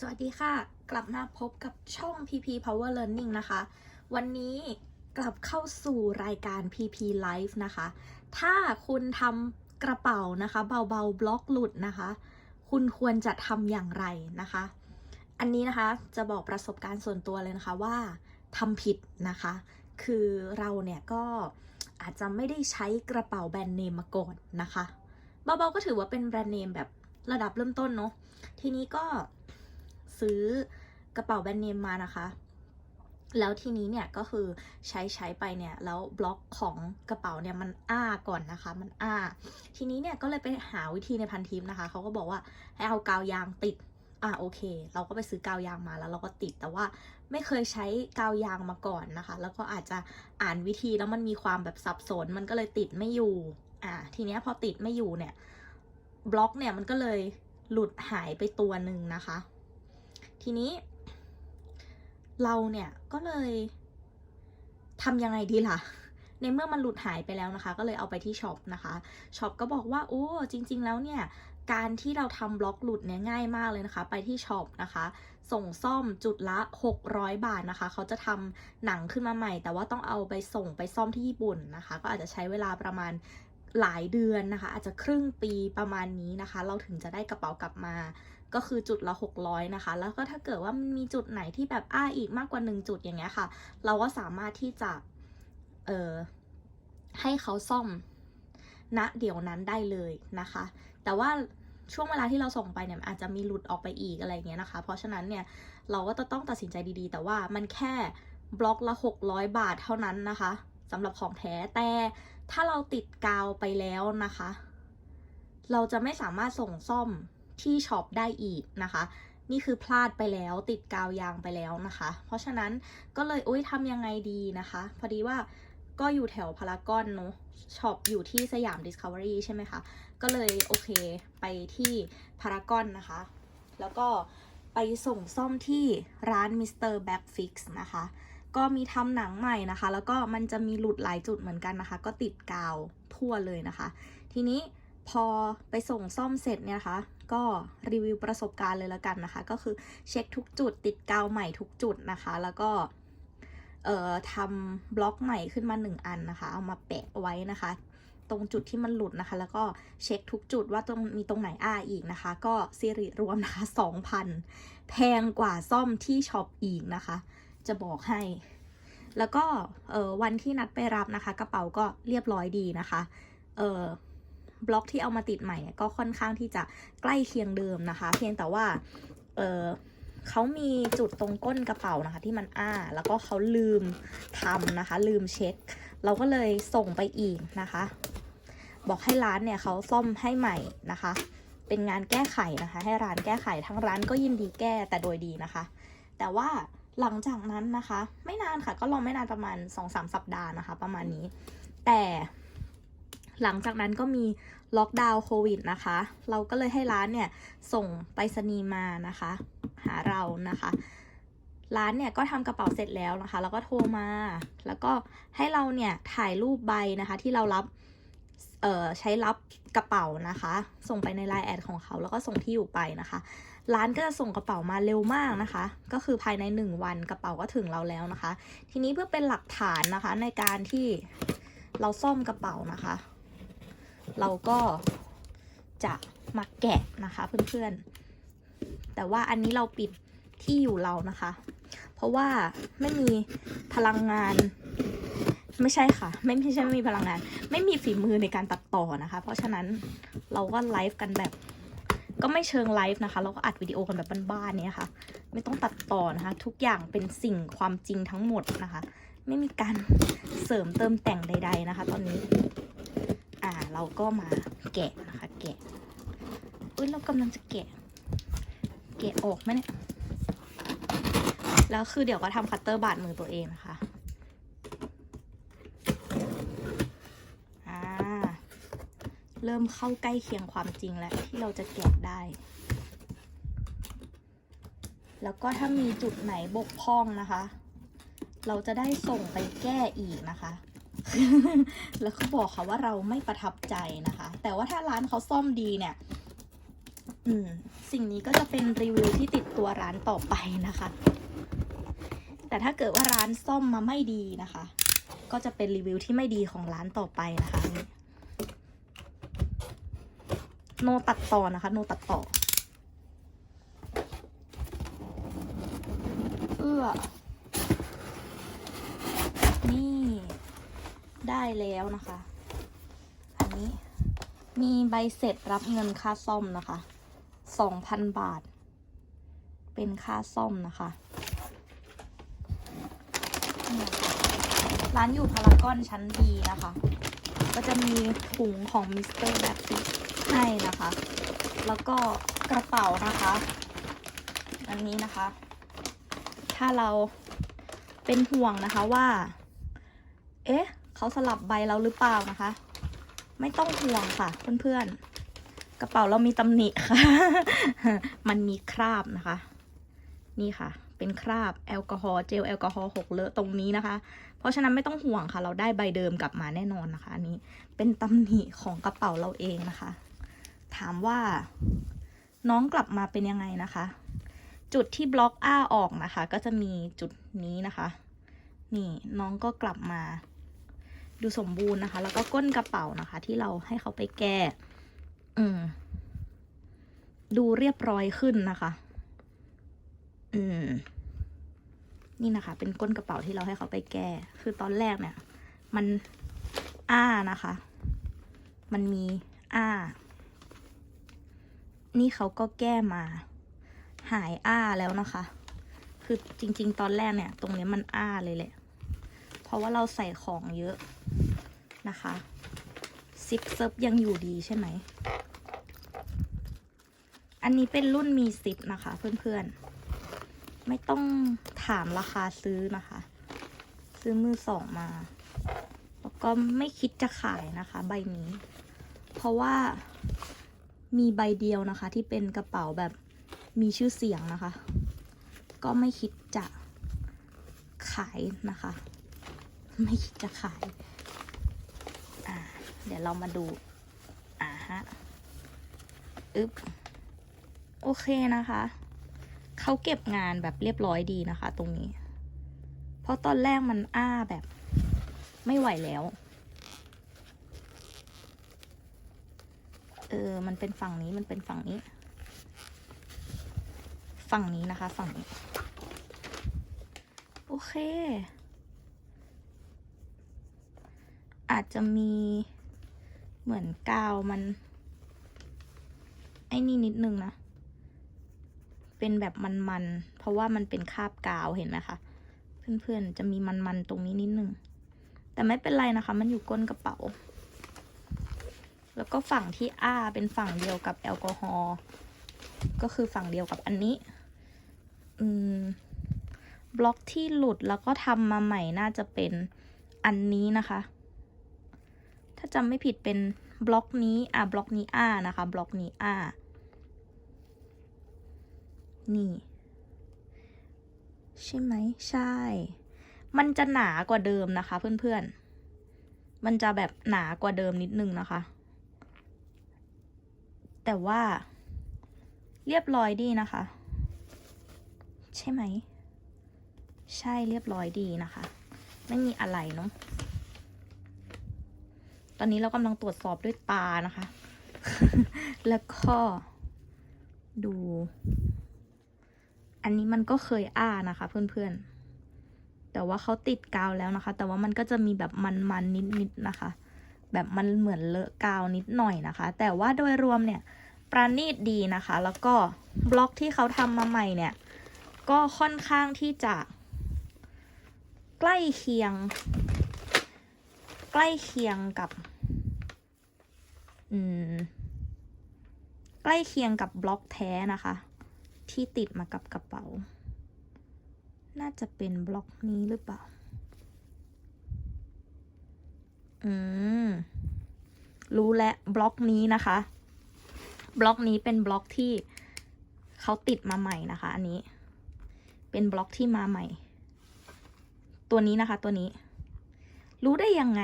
สวัสดีค่ะ กลับมาพบกับช่อง PP Power Learning นะคะ วันนี้กลับเข้าสู่รายการ PP Live นะคะ ถ้าคุณทำกระเป๋านะคะ เบาๆบล็อกหลุดนะคะ คุณควรจะทำอย่างไรนะคะ อันนี้นะคะจะบอกประสบการณ์ส่วนตัวเลยนะคะว่าทำผิดนะคะ คือเราเนี่ยก็อาจจะไม่ได้ใช้กระเป๋าแบรนด์เนมมาก่อนนะคะ เบาๆก็ถือว่าเป็นแบรนด์เนมแบบระดับเริ่มต้นเนาะ ทีนี้ก็ ซื้อกระเป๋าแบรนด์เนมมานะคะ แล้วทีนี้เนี่ยก็คือใช้ใช้ไปเนี่ยแล้วบล็อกของกระเป๋าเนี่ยมันอ้าก่อนนะคะ มันอ้า ทีนี้เนี่ยก็เลยไปหาวิธีในพันทิปนะคะเขาก็บอกว่าให้เอากาวยางติดอ่าโอเค เราก็ไปซื้อกาวยางมาแล้วเราก็ติดแต่ว่าไม่เคยใช้กาวยางมาก่อนนะคะ แล้วก็อาจจะอ่านวิธีแล้วมันมีความแบบสับสน มันก็เลยติดไม่อยู่อ่าทีเนี้ยพอติดไม่อยู่เนี่ยบล็อกเนี่ยมันก็เลยหลุดหายไปตัวหนึ่งนะคะ ทีนี้ เราเนี่ยก็เลยทำยังไงดีล่ะ ในเมื่อมันหลุดหายไปแล้วนะคะ ก็เลยเอาไปที่ช็อปนะคะช็อปก็บอกว่าโอ้จริง ๆ แล้วเนี่ยการที่เราทำบล็อกหลุดเนี่ยง่ายมากเลยนะคะ ไปที่ช็อปนะคะ ส่งซ่อมจุดละ 600 บาทนะคะ เขาจะทำหนังขึ้นมาใหม่ แต่ว่าต้องเอาไปส่งไปซ่อมที่ญี่ปุ่นนะคะ ก็อาจจะใช้เวลาประมาณ หลายเดือนนะคะ อาจจะครึ่งปีประมาณนี้นะคะ เราถึงจะได้กระเป๋ากลับมาก็คือจุดละ 600 นะคะ แล้วก็ถ้าเกิดว่ามันมีจุดไหนที่แบบอ้าอีกมากกว่า 1 จุดอย่างเงี้ยค่ะ เราก็สามารถที่จะ เอ่อให้เขาซ่อมณเดี๋ยวนั้นได้เลยนะคะ แต่ว่าช่วงเวลาที่เราส่งไปเนี่ยอาจจะมีหลุดออกไปอีกอะไรเงี้ยนะคะ เพราะฉะนั้นเนี่ยเราก็จะต้องตัดสินใจดีๆ แต่ว่ามันแค่บล็อกละ 600 บาทเท่านั้นนะคะ สำหรับของแท้แต่ถ้าเราติดกาวไปแล้วนะคะ เราจะไม่สามารถส่งซ่อมที่ช็อปได้อีกนะคะ นี่คือพลาดไปแล้วติดกาวยางไปแล้วนะคะ เพราะฉะนั้นก็เลยอุ้ยทำยังไงดีนะคะ พอดีว่าก็อยู่แถวพารากอนเนาะช็อปอยู่ที่สยาม Discovery ใช่ไหมคะ ก็เลยโอเคไปที่พารากอนนะคะ แล้วก็ไปส่งซ่อมที่ร้าน Mr. Backfix นะคะ ก็มีทำหนังใหม่นะคะ แล้วก็มันจะมีหลุดหลายจุดเหมือนกันนะคะ ก็ติดกาวทั่วเลยนะคะ ทีนี้พอไปส่งซ่อมเสร็จเนี่ยนะคะก็รีวิวประสบการณ์เลยและกันนะคะ ก็คือเช็คทุกจุด ติดกาวใหม่ทุกจุดนะคะ แล้วก็เอ่อทำบล็อกใหม่ขึ้นมาหนึ่งอันนะคะ เอามาแปะไว้นะคะ ตรงจุดที่มันหลุดนะคะ แล้วก็เช็คทุกจุดว่าตรงมีตรงไหนอ้าอีกนะคะ ก็ซีริรวมนะคะ2,000 แพงกว่าซ่อมที่ช็อปอีกนะคะ จะบอกให้ แล้วก็เออวันที่นัดไปรับนะคะ กระเป๋าก็เรียบร้อยดีนะคะเออบล็อกที่เอามาติดใหม่ก็ค่อนข้างที่จะใกล้เคียงเดิมนะคะ เพียงแต่ว่าเออเขามีจุดตรงก้นกระเป๋านะคะ ที่มันอ้า แล้วก็เขาลืมทำนะคะ ลืมเช็ค เราก็เลยส่งไปอีกนะคะ บอกให้ร้านเนี่ยเขาซ่อมให้ใหม่นะคะ เป็นงานแก้ไขนะคะ ให้ร้านแก้ไขทั้งร้านก็ยินดีแก้แต่โดยดีนะคะ แต่ว่า หลังจากนั้นนะคะ ไม่นานค่ะ ก็รอไม่นานประมาณ 2-3 สัปดาห์นะคะ ประมาณนี้ แต่หลังจากนั้นก็มีล็อกดาวน์โควิดนะคะ เราก็เลยให้ร้านเนี่ยส่งไปรษณีย์มานะคะ หาเรานะคะ ร้านเนี่ยก็ทำกระเป๋าเสร็จแล้วนะคะ แล้วก็โทรมา แล้วก็ให้เราเนี่ยถ่ายรูปใบนะคะ ที่เรารับเอ่อใช้รับกระเป๋านะคะ ส่งไปในไลน์แอดของเขา แล้วก็ส่งที่อยู่ไปนะคะ ร้านก็จะส่งกระเป๋ามาเร็วมากนะคะ ก็คือภายใน 1 วันกระเป๋าก็ถึงเราแล้วนะคะ ทีนี้เพื่อเป็นหลักฐานนะคะในการที่เราซ่อมกระเป๋านะคะ เราก็จะมาแกะนะคะเพื่อนๆ แต่ว่าอันนี้เราปิดที่อยู่เรานะคะ เพราะว่าไม่มีพลังงานไม่ใช่ค่ะ ไม่ไม่ใช่ไม่มีพลังงาน ไม่มีฝีมือในการตัดต่อนะคะ เพราะฉะนั้นเราก็ไลฟ์กันแบบ ก็ไม่เชิงไลฟ์นะคะ เราก็อัดวิดีโอกันแบบบ้านๆเนี่ยค่ะ ไม่ต้องตัดต่อนะคะ ทุกอย่างเป็นสิ่งความจริงทั้งหมดนะคะ ไม่มีการเสริมเติมแต่งใด ๆนะคะ ตอนนี้ อ่าเราก็มาแกะนะคะ แกะเอ้ยเรากำลังจะแกะ แกะออกไหมเนี่ยแล้วคือเดี๋ยวก็ทำคัตเตอร์บาดมือตัวเองนะคะ อ่า เริ่มเข้าใกล้เคียงความจริงแล้วที่เราจะแกะได้ แล้วก็ถ้ามีจุดไหนบกพร่องนะคะ เราจะได้ส่งไปแก้อีกนะคะ แล้วเขาบอกค่ะว่าเราไม่ประทับใจนะคะ แต่ว่าถ้าร้านเขาซ่อมดีเนี่ย อืม สิ่งนี้ก็จะเป็นรีวิวที่ติดตัวร้านต่อไปนะคะ แต่ถ้าเกิดว่าร้านซ่อมมาไม่ดีนะคะ ก็จะเป็นรีวิวที่ไม่ดีของร้านต่อไปนะคะ โนตัดต่อนะคะ โนตัดต่อ เอื้อ นี่ ได้แล้วนะคะ อันนี้มีใบเสร็จรับเงินค่าซ่อมนะคะ สองพันบาท เป็นค่าซ่อมนะคะนี่ค่ะร้านอยู่พารากอนชั้นดีนะคะ ก็จะมีถุงของมิสเตอร์แบบฟิ ให้นะคะ แล้วก็กระเป๋านะคะ อันนี้นะคะ ถ้าเราเป็นห่วงนะคะว่า เอ๊ะ เขาสลับใบเราหรือเปล่านะคะ ไม่ต้องห่วงค่ะ เพื่อนๆ กระเป๋าเรามีตำหนิค่ะ มันมีคราบนะคะ นี่ค่ะ เป็นคราบแอลกอฮอล์เจลแอลกอฮอล์หกเลอะตรงนี้นะคะ เพราะฉะนั้นไม่ต้องห่วงค่ะ เราได้ใบเดิมกลับมาแน่นอนนะคะ อันนี้เป็นตำหนิของกระเป๋าเราเองนะคะ ถามว่า น้องกลับมาเป็นยังไงนะคะ จุดที่บล็อกอ้าออกนะคะ ก็จะมีจุดนี้นะคะ นี่น้องก็กลับมา ดูสมบูรณ์นะคะ แล้วก็ก้นกระเป๋านะคะ ที่เราให้เขาไปแก้ อืม ดูเรียบร้อยขึ้นนะคะ อืม นี่นะคะ เป็นก้นกระเป๋าที่เราให้เขาไปแก้ คือตอนแรกเนี่ย มันอ้านะคะ มันมีอ้า นี่เขาก็แก้มา หายอ้าแล้วนะคะ คือจริง ๆ ตอนแรกเนี่ย ตรงนี้มันอ้าเลยแหละ เพราะว่าเราใส่ของเยอะนะคะซิปเซิฟยังอยู่ดีใช่ไหม อันนี้เป็นรุ่นมีซิปนะคะ เพื่อนๆ ไม่ต้องถามราคาซื้อนะคะ ซื้อมือสองมา แล้วก็ไม่คิดจะขายนะคะ ใบนี้ เพราะว่า มีใบเดียวนะคะ ที่เป็นกระเป๋าแบบมีชื่อเสียงนะคะ ก็ไม่คิดจะขายนะคะ ไม่คิดจะขาย อ่า เดี๋ยวเรามาดู อ่าฮะ อึ๊บ โอเคนะคะ เขาเก็บงานแบบเรียบร้อยดีนะคะ ตรงนี้ เพราะตอนแรกมันอ้าแบบไม่ไหวแล้ว ออ มันเป็นฝั่งนี้มันเป็นฝั่งนี้ ฝั่งนี้นะคะ ฝั่งนี้ โอเค อาจจะมีเหมือนกาวมัน ไอ้นี่นิดนึงนะ เป็นแบบมันๆ เพราะว่ามันเป็นคาบกาวเห็นไหมคะ เพื่อนๆ จะมีมันๆ ตรงนี้นิดนึง แต่ไม่เป็นไรนะคะ มันอยู่ก้นกระเป๋า แล้วก็ฝั่งที่อ้าเป็นฝั่งเดียวกับแอลกอฮอล์ก็คือฝั่งเดียวกับอันนี้อืมบล็อกที่หลุดแล้วก็ทำมาใหม่น่าจะเป็นอันนี้นะคะ ถ้าจำไม่ผิดเป็นบล็อกนี้อะบล็อกนี้อ้านะคะบล็อกนี้อ้านี่ ใช่ไหมใช่ มันจะหนากว่าเดิมนะคะเพื่อนๆ มันจะแบบหนากว่าเดิมนิดนึงนะคะ แต่ว่า เรียบร้อยดีนะคะ ใช่ไหม ใช่เรียบร้อยดีนะคะ ไม่มีอะไรเนาะตอนนี้เรากำลังตรวจสอบด้วยตานะคะ แล้วก็ดู อันนี้มันก็เคยอ้านะคะ เพื่อนๆ แต่ว่าเขาติดกาวแล้วนะคะ แต่ว่ามันก็จะมีแบบมันๆนิดๆนะคะ แบบมันเหมือนเลอะกาวนิดหน่อยนะคะ แต่ว่าโดยรวมเนี่ยประณีตดีนะคะ แล้วก็บล็อกที่เขาทำมาใหม่เนี่ย ก็ค่อนข้างที่จะใกล้เคียง ใกล้เคียงกับอืมใกล้เคียงกับบล็อกแท้นะคะ ที่ติดมากับกระเป๋า น่าจะเป็นบล็อกนี้หรือเปล่า อืม รู้แล้วบล็อกนี้นะคะ บล็อกนี้เป็นบล็อกที่เขาติดมาใหม่นะคะ อันนี้ เป็นบล็อกที่มาใหม่ ตัวนี้นะคะ ตัวนี้ รู้ได้ยังไง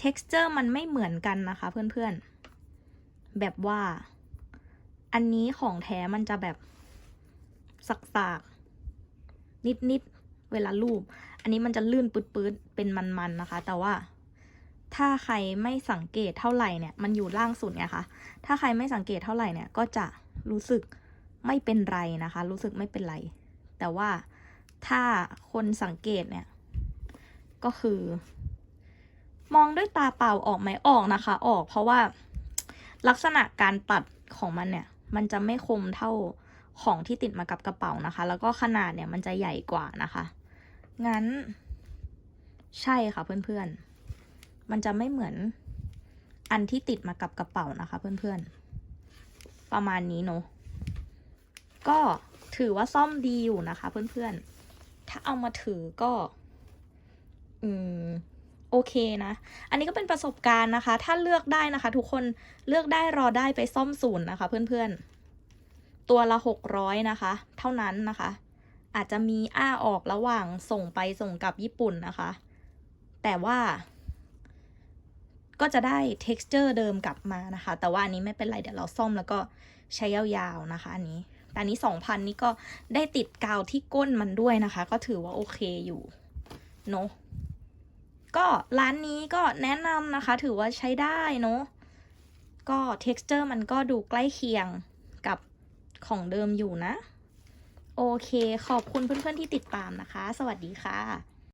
texture มันไม่เหมือนกันนะคะ เพื่อนๆ แบบว่า อันนี้ของแท้มันจะแบบสักๆนิดๆ เวลาลูบ อันนี้มันจะลื่นปืดๆ เป็นมันๆ นะคะ แต่ว่า ถ้าใครไม่สังเกตเท่าไหร่เนี่ย มันอยู่ล่างสุดไงคะ ถ้าใครไม่สังเกตเท่าไหร่เนี่ย ก็จะรู้สึกไม่เป็นไรนะคะ รู้สึกไม่เป็นไร แต่ว่าถ้าคนสังเกตเนี่ย ก็คือ มองด้วยตาเปล่าออกไหมออกนะคะ ออกเพราะว่าลักษณะการตัดของมันเนี่ย มันจะไม่คมเท่าของที่ติดมากับกระเป๋านะคะ แล้วก็ขนาดเนี่ยมันจะใหญ่กว่านะคะ งั้น ใช่ค่ะเพื่อนๆ มันจะไม่เหมือนอันที่ติดมากับกระเป๋านะคะ เพื่อนๆ ประมาณนี้เนาะก็ถือว่าซ่อมดีอยู่นะคะ เพื่อนๆ ถ้าเอามาถือก็ อืมโอเคนะ อันนี้ก็เป็นประสบการณ์นะคะ ถ้าเลือกได้นะคะ ทุกคนเลือกได้รอได้ไปซ่อมศูนย์นะคะ เพื่อนๆ ตัวละหกร้อยนะคะ เท่านั้นนะคะ อาจจะมีอ้าออกระหว่างส่งไปส่งกลับญี่ปุ่นนะคะ แต่ว่า ก็จะได้ texture เดิมกลับมานะคะ แต่ว่าอันนี้ไม่เป็นไร เดี๋ยวเราซ่อมแล้วก็ใช้ยาวๆนะคะ อันนี้ แต่อันนี้สองพันนี่ก็ได้ติดกาวที่ก้นมันด้วยนะคะ ก็ถือว่าโอเคอยู่เนอะก็ร้านนี้ก็แนะนำนะคะ ถือว่าใช้ได้เนอะก็ texture มันก็ดูใกล้เคียงกับของเดิมอยู่นะ โอเค ขอบคุณเพื่อนๆที่ติดตามนะคะ สวัสดีค่ะ